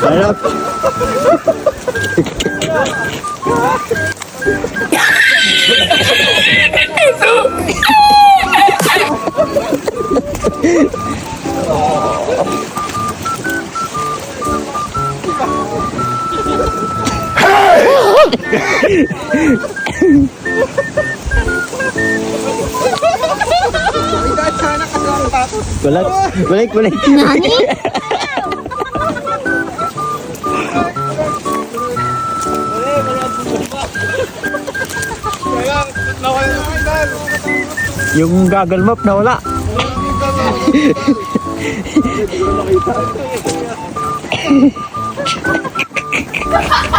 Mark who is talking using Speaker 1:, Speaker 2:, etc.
Speaker 1: Sarap. Balik, balik, balik.
Speaker 2: Nani?
Speaker 1: Yung gagal map na wala.